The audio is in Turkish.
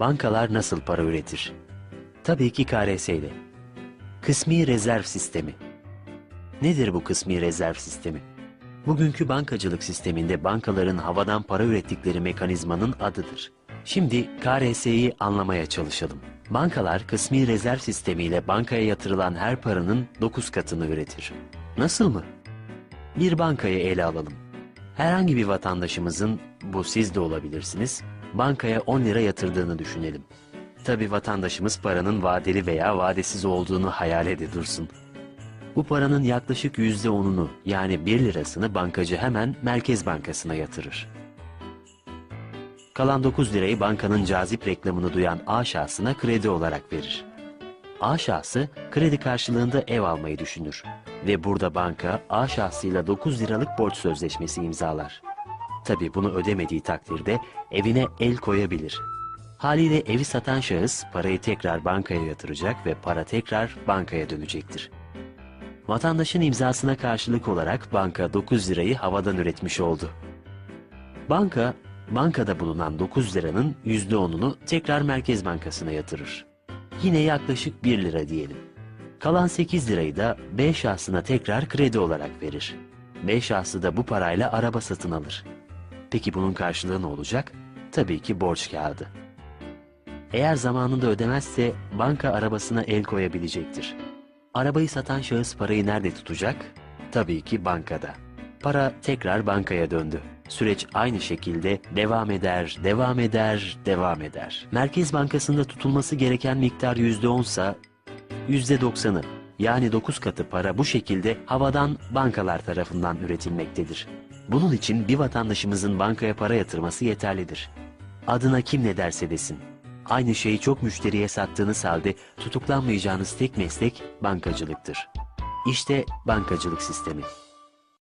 Bankalar nasıl para üretir? Tabii ki KRS ile. Kısmi rezerv sistemi. Nedir bu kısmi rezerv sistemi? Bugünkü bankacılık sisteminde bankaların havadan para ürettikleri mekanizmanın adıdır. Şimdi KRS'yi anlamaya çalışalım. Bankalar kısmi rezerv sistemiyle bankaya yatırılan her paranın 9 katını üretir. Nasıl mı? Bir bankayı ele alalım. Herhangi bir vatandaşımızın, bu siz de olabilirsiniz, bankaya 10 lira yatırdığını düşünelim. Tabi vatandaşımız paranın vadeli veya vadesiz olduğunu hayal ede dursun. Bu paranın yaklaşık yüzde onunu yani 1 lirasını bankacı hemen Merkez Bankası'na yatırır. Kalan 9 lirayı bankanın cazip reklamını duyan A şahsına kredi olarak verir. A şahsı kredi karşılığında ev almayı düşünür ve burada banka A şahsıyla 9 liralık borç sözleşmesi imzalar. Tabi bunu ödemediği takdirde evine el koyabilir. Haliyle evi satan şahıs parayı tekrar bankaya yatıracak ve para tekrar bankaya dönecektir. Vatandaşın imzasına karşılık olarak banka 9 lirayı havadan üretmiş oldu. Banka, bankada bulunan 9 liranın %10'unu tekrar Merkez Bankası'na yatırır. Yine yaklaşık 1 lira diyelim. Kalan 8 lirayı da B şahsına tekrar kredi olarak verir. B şahsı da bu parayla araba satın alır. Peki bunun karşılığı ne olacak? Tabii ki borç kağıdı. Eğer zamanında ödemezse banka arabasına el koyabilecektir. Arabayı satan şahıs parayı nerede tutacak? Tabii ki bankada. Para tekrar bankaya döndü. Süreç aynı şekilde devam eder, devam eder, devam eder. Merkez Bankası'nda tutulması gereken miktar %10 ise %90'ı yani 9 katı para bu şekilde havadan bankalar tarafından üretilmektedir. Bunun için bir vatandaşımızın bankaya para yatırması yeterlidir. Adına kim ne derse desin. Aynı şeyi çok müşteriye sattığınız halde tutuklanmayacağınız tek meslek bankacılıktır. İşte bankacılık sistemi.